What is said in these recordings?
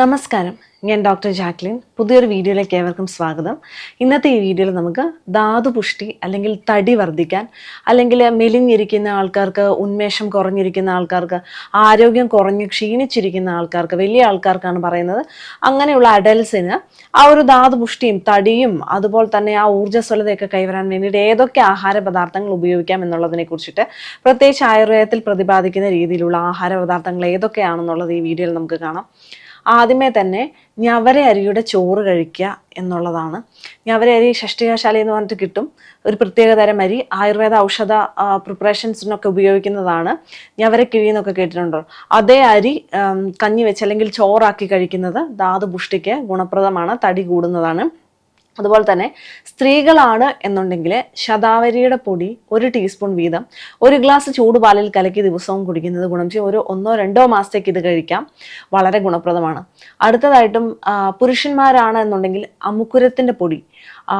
നമസ്കാരം. ഞാൻ doctor Jacqueline. പുതിയൊരു വീഡിയോയിലേക്ക് ഏവർക്കും സ്വാഗതം. ഇന്നത്തെ ഈ വീഡിയോയിൽ നമുക്ക് ധാതുപുഷ്ടി അല്ലെങ്കിൽ തടി വർദ്ധിക്കാൻ അല്ലെങ്കിൽ മെലിഞ്ഞിരിക്കുന്ന ആൾക്കാർക്ക് ഉന്മേഷം കുറഞ്ഞിരിക്കുന്ന ആൾക്കാർക്ക് ആരോഗ്യം കുറഞ്ഞ് ക്ഷീണിച്ചിരിക്കുന്ന ആൾക്കാർക്ക് വലിയ ആൾക്കാർക്കാണ് പറയുന്നത്. അങ്ങനെയുള്ള അഡൽസിന് ആ ഒരു ധാതുപുഷ്ടിയും തടിയും അതുപോലെ തന്നെ ആ ഊർജസ്വലതയൊക്കെ കൈവരാൻ വേണ്ടിയിട്ട് ഏതൊക്കെ ആഹാര പദാർത്ഥങ്ങൾ ഉപയോഗിക്കാം എന്നുള്ളതിനെ കുറിച്ചിട്ട് പ്രത്യേകിച്ച് ആയുർവേദത്തിൽ പ്രതിപാദിക്കുന്ന രീതിയിലുള്ള ആഹാര പദാർത്ഥങ്ങൾ ഏതൊക്കെയാണെന്നുള്ളത് ഈ വീഡിയോയിൽ നമുക്ക് കാണാം. ആദ്യമേ തന്നെ ഞവര അരിയുടെ ചോറ് കഴിക്കുക എന്നുള്ളതാണ്. ഞവര അരി ഷഷ്ടികശാല എന്ന് പറഞ്ഞിട്ട് കിട്ടും. ഒരു പ്രത്യേക തരം അരി ആയുർവേദ ഔഷധ പ്രിപ്പറേഷൻസിനൊക്കെ ഉപയോഗിക്കുന്നതാണ്. ഞവരക്കിഴി എന്നൊക്കെ കേട്ടിട്ടുണ്ടോ? അതേ അരി കഞ്ഞി വെച്ച് അല്ലെങ്കിൽ ചോറാക്കി കഴിക്കുന്നത് ധാതു പുഷ്ടിക്ക് ഗുണപ്രദമാണ് തടി കൂടുന്നതാണ്. അതുപോലെ തന്നെ സ്ത്രീകളാണ് എന്നുണ്ടെങ്കിൽ ശതാവരിയുടെ പൊടി ഒരു ടീസ്പൂൺ വീതം ഒരു ഗ്ലാസ് ചൂടുപാലിൽ കലക്കി ദിവസവും കുടിക്കുന്നത് ഗുണം ചെയ്യും. ഒരു ഒന്നോ രണ്ടോ മാസത്തേക്ക് ഇത് കഴിക്കാം. വളരെ ഗുണപ്രദമാണ്. അടുത്തതായിട്ടും പുരുഷന്മാരാണ് എന്നുണ്ടെങ്കിൽ അമുക്കുരത്തിന്റെ പൊടി.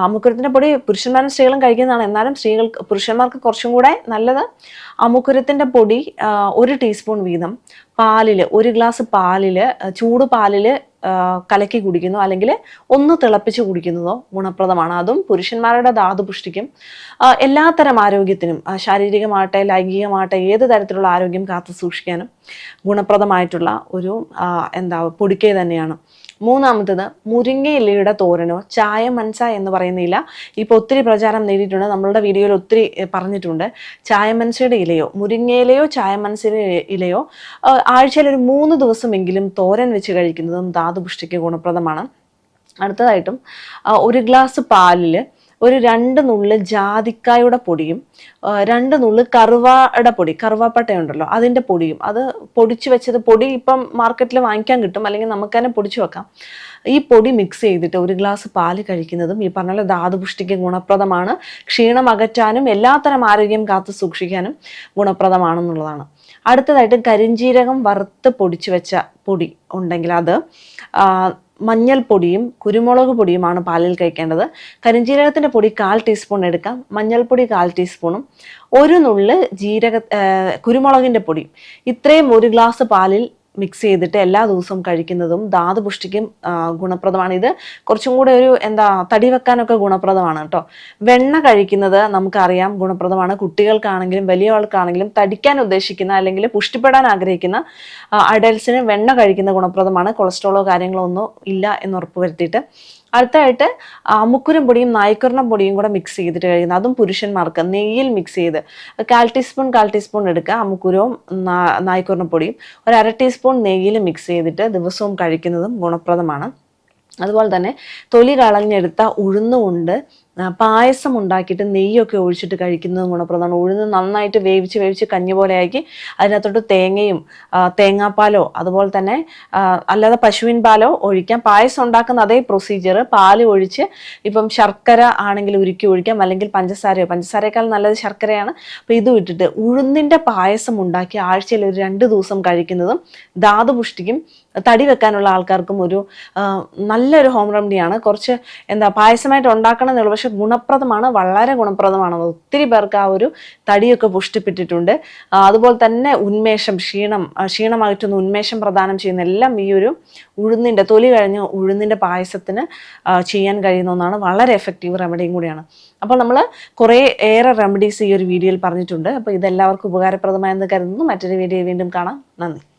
അമുക്കുരത്തിന്റെ പൊടി പുരുഷന്മാരും സ്ത്രീകളും കഴിക്കുന്നതാണ്. എന്നാലും സ്ത്രീകൾക്ക് പുരുഷന്മാർക്ക് കുറച്ചും കൂടെ നല്ലത് അമുക്കുരത്തിന്റെ പൊടി ഒരു ടീസ്പൂൺ വീതം പാലിൽ ഒരു ഗ്ലാസ് പാലിൽ ചൂട് പാലിൽ കലക്കി കുടിക്കുന്നു. അല്ലെങ്കിൽ ഒന്ന് തിളപ്പിച്ച് കുടിക്കുന്നതോ ഗുണപ്രദമാണ്. അതും പുരുഷന്മാരുടെ ധാതുപുഷ്ടിക്കും. പുഷ്ടിക്കും എല്ലാത്തരം ആരോഗ്യത്തിനും ശാരീരികമാകട്ടെ ലൈംഗികമാകട്ടെ ഏത് തരത്തിലുള്ള ആരോഗ്യം കാത്തു സൂക്ഷിക്കാനും ഗുണപ്രദമായിട്ടുള്ള ഒരു എന്താ പൊടിക്കൈ തന്നെയാണ്. മൂന്നാമത്തത് മുരിങ്ങയിലയുടെ തോരനോ ചായ മൻസ എന്ന് പറയുന്നില്ല ഇപ്പോൾ ഒത്തിരി പ്രചാരം നേടിയിട്ടുണ്ട് നമ്മളുടെ വീഡിയോയിൽ ഒത്തിരി പറഞ്ഞിട്ടുണ്ട്. ചായ മൻസയുടെ ഇലയോ മുരിങ്ങയിലയോ ചായ മൻസയുടെ ഇലയോ ആഴ്ചയിൽ ഒരു മൂന്ന് ദിവസമെങ്കിലും തോരൻ വെച്ച് കഴിക്കുന്നതും ധാതുപുഷ്ടിക്ക് ഗുണപ്രദമാണ്. അടുത്തതായിട്ടും ഒരു ഗ്ലാസ് പാലിൽ ഒരു രണ്ട് നുള്ള് ജാതിക്കായുടെ പൊടിയും രണ്ട് നുള്ള് കറുവയുടെ പൊടി കറുവാപ്പട്ടയുണ്ടല്ലോ അതിന്റെ പൊടിയും അത് പൊടിച്ചു വെച്ചത് പൊടി ഇപ്പം മാർക്കറ്റിൽ വാങ്ങിക്കാൻ കിട്ടും അല്ലെങ്കിൽ നമുക്ക് തന്നെ പൊടിച്ചു വെക്കാം. ഈ പൊടി മിക്സ് ചെയ്തിട്ട് ഒരു ഗ്ലാസ് പാൽ കഴിക്കുന്നതും ഈ പറഞ്ഞ ധാതുപുഷ്ടിക്ക് ഗുണപ്രദമാണ്. ക്ഷീണം അകറ്റാനും എല്ലാത്തരം ആരോഗ്യം കാത്തു സൂക്ഷിക്കാനും ഗുണപ്രദമാണെന്നുള്ളതാണ്. അടുത്തതായിട്ട് കരിഞ്ജീരകം വറുത്ത് പൊടിച്ചു വെച്ച പൊടി ഉണ്ടെങ്കിൽ അത് മഞ്ഞൾപ്പൊടിയും കുരുമുളക് പൊടിയുമാണ് പാലിൽ കഴിക്കേണ്ടത്. കരിഞ്ജീരകത്തിന്റെ പൊടി കാൽ ടീസ്പൂൺ എടുക്കാം. മഞ്ഞൾപ്പൊടി കാൽ ടീസ്പൂണും ഒരു നുള്ള് ജീരക കുരുമുളകിന്റെ പൊടി ഇത്രയും ഒരു ഗ്ലാസ് പാലിൽ മിക്സ് ചെയ്തിട്ട് എല്ലാ ദിവസവും കഴിക്കുന്നതും ധാതുപുഷ്ടിക്കും ഗുണപ്രദമാണ്. ഇത് കുറച്ചും കൂടെ ഒരു എന്താ തടി വെക്കാനൊക്കെ ഗുണപ്രദമാണ് കേട്ടോ. വെണ്ണ കഴിക്കുന്നത് നമുക്കറിയാം ഗുണപ്രദമാണ്. കുട്ടികൾക്കാണെങ്കിലും വലിയ ആൾക്കാണെങ്കിലും തടിക്കാൻ ഉദ്ദേശിക്കുന്ന അല്ലെങ്കിൽ പുഷ്ടിപ്പെടാൻ ആഗ്രഹിക്കുന്ന അഡൽസിന് വെണ്ണ കഴിക്കുന്ന ഗുണപ്രദമാണ്. കൊളസ്ട്രോളോ കാര്യങ്ങളോ ഒന്നും ഇല്ല എന്ന് ഉറപ്പുവരുത്തിയിട്ട്. അടുത്തായിട്ട് അമുക്കുരം പൊടിയും നായ്ക്കുരണം പൊടിയും കൂടെ മിക്സ് ചെയ്തിട്ട് കഴിക്കുന്നത് അതും പുരുഷന്മാർക്ക് നെയ്യിൽ മിക്സ് ചെയ്ത് കാൽ ടീസ്പൂൺ കാൽ ടീസ്പൂൺ എടുക്കുക അമുക്കുരവും നായ്ക്കുരണം പൊടിയും ഒരു അര ടീസ്പൂൺ നെയ്യിൽ മിക്സ് ചെയ്തിട്ട് ദിവസവും കഴിക്കുന്നതും ഗുണപ്രദമാണ്. അതുപോലെ തന്നെ തൊലി കളഞ്ഞെടുത്ത ഉഴുന്ന് കൊണ്ട് ആ, പായസം ഉണ്ടാക്കിയിട്ട് നെയ്യൊക്കെ ഒഴിച്ചിട്ട് കഴിക്കുന്നതും ഗുണപ്രദമാണ്. ഉഴുന്ന് നന്നായിട്ട് വേവിച്ച് വേവിച്ച് കഞ്ഞി പോലെയാക്കി അതിനകത്തോട്ട് തേങ്ങയും തേങ്ങാപ്പാലോ അതുപോലെ തന്നെ അല്ലാതെ പശുവിൻ പാലോ ഒഴിക്കാം. പായസം ഉണ്ടാക്കുന്ന അതേ പ്രൊസീജിയർ പാൽ ഒഴിച്ച് ഇപ്പം ശർക്കര ആണെങ്കിൽ ഉരുക്കി ഒഴിക്കാം അല്ലെങ്കിൽ പഞ്ചസാരയോ. പഞ്ചസാരയേക്കാൾ നല്ലത് ശർക്കരയാണ്. അപ്പോൾ ഇത് ഇട്ടിട്ട് ഉഴുന്നിന്റെ പായസം ഉണ്ടാക്കി ആഴ്ചയിൽ ഒരു രണ്ട് ദിവസം കഴിക്കുന്നതും ധാതുപുഷ്ടിക്കും തടി വെക്കാനുള്ള ആൾക്കാർക്കും ഒരു നല്ലൊരു ഹോം റെമഡിയാണ് കുറച്ച് എന്താ പായസമായിട്ട് ഉണ്ടാക്കണം എന്നുള്ളൂ പക്ഷെ ഗുണപ്രദമാണ് വളരെ ഗുണപ്രദമാണ്. ഒത്തിരി പേർക്ക് ആ ഒരു തടിയൊക്കെ പുഷ്ടിപ്പെട്ടിട്ടുണ്ട്. അതുപോലെ തന്നെ ഉന്മേഷം ക്ഷീണം ക്ഷീണം ഉന്മേഷം പ്രദാനം ചെയ്യുന്ന എല്ലാം ഈ ഒരു ഉഴുന്നിന്റെ തൊലി കഴിഞ്ഞ് ഉഴുന്നിന്റെ പായസത്തിന് ചെയ്യാൻ കഴിയുന്ന ഒന്നാണ്. വളരെ എഫക്റ്റീവ് റെമഡിയും കൂടിയാണ്. അപ്പോൾ നമ്മൾ കുറേ ഏറെ റെമഡീസ് ഈ ഒരു വീഡിയോയിൽ പറഞ്ഞിട്ടുണ്ട്. അപ്പോൾ ഇതെല്ലാവർക്കും ഉപകാരപ്രദമായെന്ന് കരുതുന്നു. മറ്റൊരു വീഡിയോ വീണ്ടും കാണാം. നന്ദി.